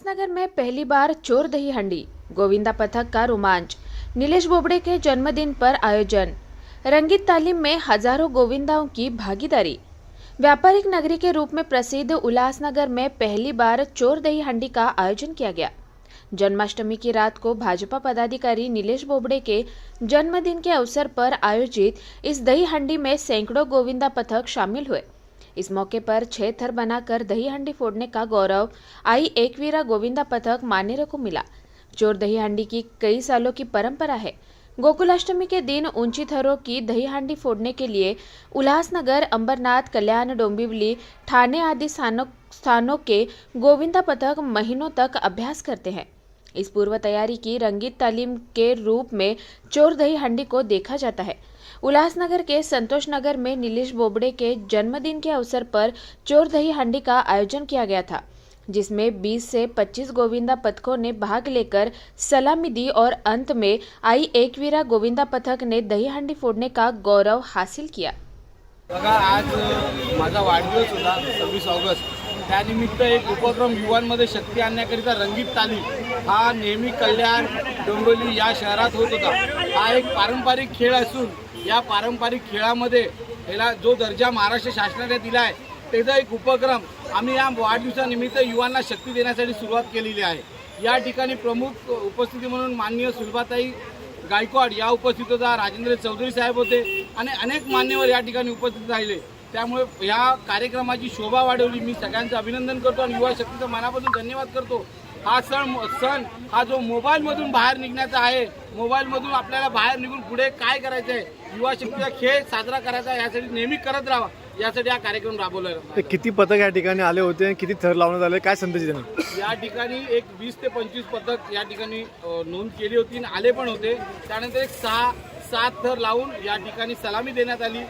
उल्लासनगर में पहली बार चोर दही हंडी गोविंदा पथक का रोमांच। नीलेश बोबड़े के जन्मदिन पर आयोजन। रंगीत तालीम में हज़ारों गोविंदाओं की भागीदारी। व्यापारिक नगरी के रूप में प्रसिद्ध उल्लासनगर में पहली बार चोर दही हंडी का आयोजन किया गया। जन्माष्टमी की रात को भाजपा पदाधिकारी नीलेश बोबड़े के जन्मदिन के अवसर पर आयोजित इस दही हंडी में सैकड़ों गोविंदा पथक शामिल हुए। इस मौके पर छह थर बनाकर दही हंडी फोड़ने का गौरव आई एकवीरा गोविंदा पथक मानेरे को मिला। चोर दही हंडी की कई सालों की परंपरा है। गोकुलाष्टमी के दिन ऊँची थरों की दही हांडी फोड़ने के लिए उल्लासनगर, अंबरनाथ, कल्याण, डोंबिवली ठाणे आदि स्थानों स्थानों के गोविंदा पथक महीनों तक अभ्यास करते हैं। इस पूर्व तैयारी की रंगीत तालीम के रूप में चोर दही हंडी को देखा जाता है। उल्लासनगर के संतोष नगर में नीलेश बोबड़े के जन्मदिन के अवसर पर चोर दही हंडी का आयोजन किया गया था, जिसमें 20 से 25 गोविंदा पथकों ने भाग लेकर सलामी दी और अंत में आई एकवीरा गोविंदा पथक ने दही हंडी फोड़ने का गौरव हासिल किया। आज वाढदिवस होता सव्वीस ऑगस्ट. त्यानिमित्त एक उपक्रम युवांमध्ये शक्ती आणण्याकरिता रंगीत तालीम हा नेहमी कल्याण डोंबिवली या शहरात होत होता. हा एक पारंपरिक खेळ असून या पारंपरिक खेळामध्ये याला जो दर्जा महाराष्ट्र शासनाने दिला आहे त्याचा एक उपक्रम आम्ही या वाढदिवसानिमित्त युवांना शक्ती देण्यासाठी सुरुवात केलेली आहे. या ठिकाणी प्रमुख उपस्थिती म्हणून माननीय सुलभाताई गायकवाड या उपस्थित होता राजेंद्र चौधरी साहेब होते आणि अनेक मान्यवर या ठिकाणी उपस्थित राहिले. त्यामुळे ह्या कार्यक्रमाची शोभा वाढवली. मी सगळ्यांचं अभिनंदन करतो आणि युवा शक्तीचा मनापासून धन्यवाद करतो. हा सण सण हा जो मोबाईलमधून बाहेर निघण्याचा आहे मोबाईलमधून आपल्याला बाहेर निघून पुढे काय करायचं आहे युवा शक्तीचा खेळ साजरा करायचा यासाठी नेहमी करत राहा यासाठी हा कार्यक्रम राबवला. ते किती पथक या ठिकाणी आले होते आणि किती थर लावण्यात आले काय संदेश त्यांना या ठिकाणी एक वीस ते पंचवीस पथक या ठिकाणी अ, नोंद केली होती आणि आले पण होते. त्यानंतर एक सहा सात थर लावून या ठिकाणी सलामी देण्यात आली.